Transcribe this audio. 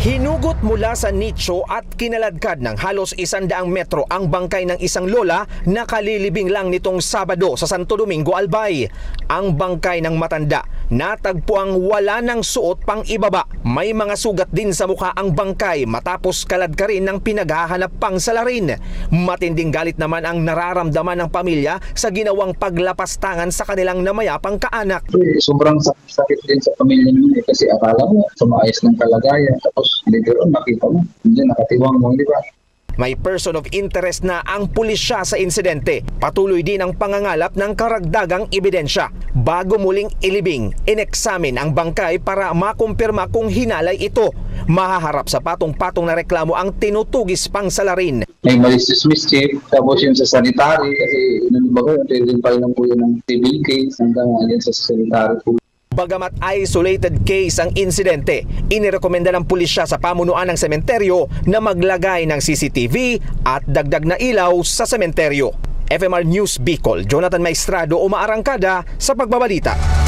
Hinugot mula sa nicho at kinaladkad ng halos isandaang metro ang bangkay ng isang lola na kalilibing lang nitong Sabado sa Santo Domingo, Albay. Ang bangkay ng matanda natagpuang wala ng suot pang ibaba. May mga sugat din sa mukha ang bangkay matapos kalad ka rin ng pinaghahanap pang salarin. Matinding galit naman ang nararamdaman ng pamilya sa ginawang paglapastangan sa kanilang namayapang kaanak. Eh, sobrang sakit, din sa pamilya niyo eh, kasi akala mo sumaayos ng kalagayan tapos later on makita mo hindi nakatiwang mo di ba May person of interest na ang pulisya sa insidente. Patuloy din ang pangangalap ng karagdagang ebidensya. Bago muling ilibing, ineksamin ang bangkay para makumpirma kung hinalay ito. Mahaharap sa patong-patong na reklamo ang tinutugis pang salarin. may malicious mischief tapos yung sa sanitary kasi nanibago yung pwede pa lang po yun ng civil case hanggang yan sa sanitary po Bagamat isolated case ang insidente, inirekomenda ng pulisya sa pamunuan ng sementeryo na maglagay ng CCTV at dagdag na ilaw sa sementeryo. FMR News Bicol, Jonathan Maestrado umaarangkada sa pagbabalita.